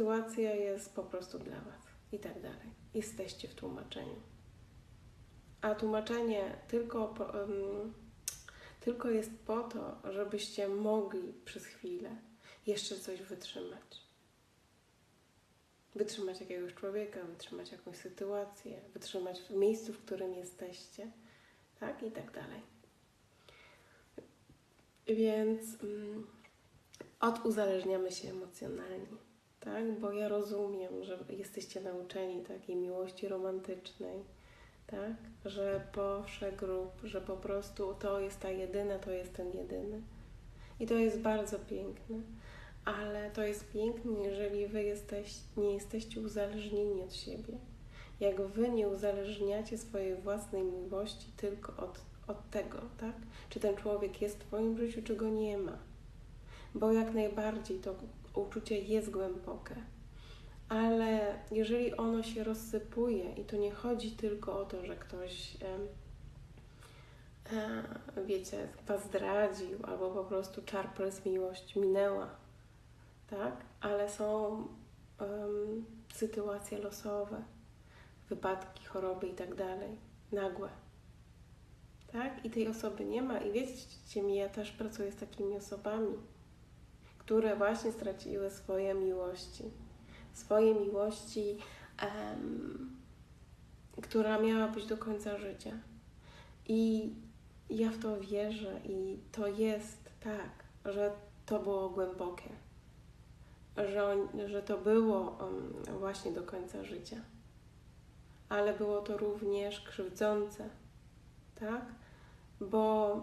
sytuacja jest po prostu dla Was i tak dalej. Jesteście w tłumaczeniu. A tłumaczenie tylko, po, um, tylko jest po to, żebyście mogli przez chwilę jeszcze coś wytrzymać. Wytrzymać jakiegoś człowieka, wytrzymać jakąś sytuację, wytrzymać w miejscu, w którym jesteście, tak i tak dalej. Więc um, oduzależniamy się emocjonalnie, tak? Bo ja rozumiem, że jesteście nauczeni takiej miłości romantycznej, tak? Że po wsze grup, że po prostu to jest ta jedyna, to jest ten jedyny. I to jest bardzo piękne, ale to jest piękne, jeżeli wy jesteś, nie jesteście uzależnieni od siebie. Jak wy nie uzależniacie swojej własnej miłości tylko od, od tego, tak? Czy ten człowiek jest w Twoim życiu, czy go nie ma. Bo jak najbardziej to uczucie jest głębokie ale jeżeli ono się rozsypuje i to nie chodzi tylko o to, że ktoś e, wiecie, was zdradził albo po prostu czarpel z miłość minęła, tak? Ale są sytuacje losowe, wypadki, choroby i tak dalej, nagłe. Tak? I tej osoby nie ma. I wiecie mi, ja też pracuję z takimi osobami, które właśnie straciły swoje miłości swojej miłości, która miała być do końca życia. I ja w to wierzę i to jest tak, że to było głębokie, że, że to było um, właśnie do końca życia, ale było to również krzywdzące, tak? Bo